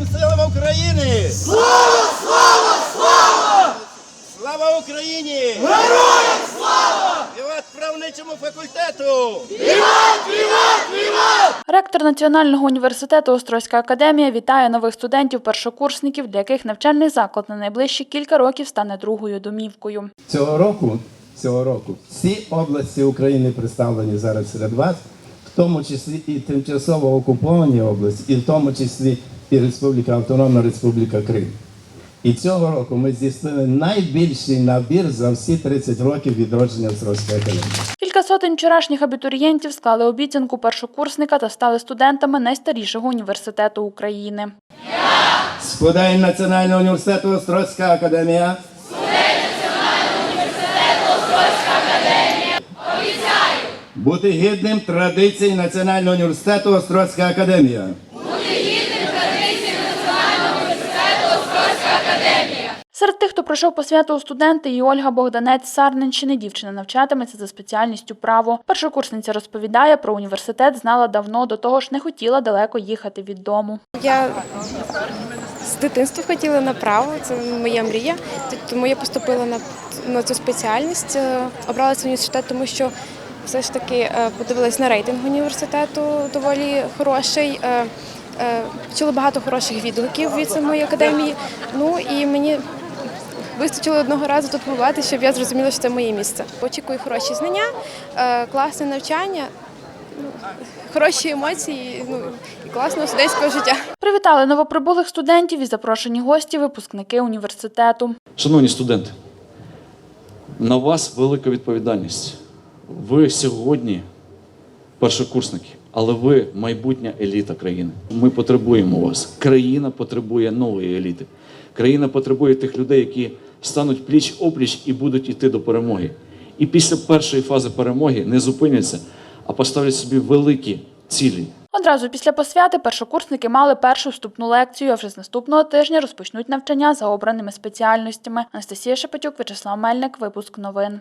Збройним силам України! Слава, слава, слава! Слава Україні! Героям слава! Віват правничому факультету! Ректор Національного університету Острозька академія вітає нових студентів-першокурсників, для яких навчальний заклад на найближчі кілька років стане другою домівкою. Цього року, цього року всі області України представлені зараз серед вас, в тому числі і тимчасово окуповані області, і в тому числі і Республіка Автономна Республіка Крим. І цього року ми здійснили найбільший набір за всі 30 років відродження Острозької академії. Кілька сотень вчорашніх абітурієнтів склали обіцянку першокурсника та стали студентами найстарішого університету України. Студент Національного університету Острозька академія. Бути гідним традицій Національного університету Острозька академія. Серед тих, хто пройшов посвяту у студенти, і Ольга Богданець Сарненщини. Дівчина навчатиметься за спеціальністю право. Першокурсниця розповідає, про університет знала давно, до того ж не хотіла далеко їхати від дому. Я з дитинства хотіла на право, це моя мрія. Тому я поступила на, на цю спеціальність, е, обрала цей університет, тому що все ж таки е, подивилась на рейтинг університету доволі хороший. Е, Чула багато хороших відгуків від самої академії. Ну і мені вистачило одного разу тут побувати, щоб я зрозуміла, що це моє місце. Очікую хороші знання, е, класне навчання, ну, хороші емоції ну, і класного студентського життя. Привітали новоприбулих студентів і запрошені гості, випускники університету. Шановні студенти, на вас велика відповідальність. Ви сьогодні першокурсники, але ви майбутня еліта країни. Ми потребуємо вас. Країна потребує нової еліти. Країна потребує тих людей, які стануть пліч опліч і будуть йти до перемоги. І після першої фази перемоги не зупиняться, а поставлять собі великі цілі. Одразу після посвяти першокурсники мали першу вступну лекцію, а вже з наступного тижня розпочнуть навчання за обраними спеціальностями. Анастасія Шепетюк, Вячеслав Мельник, випуск новин.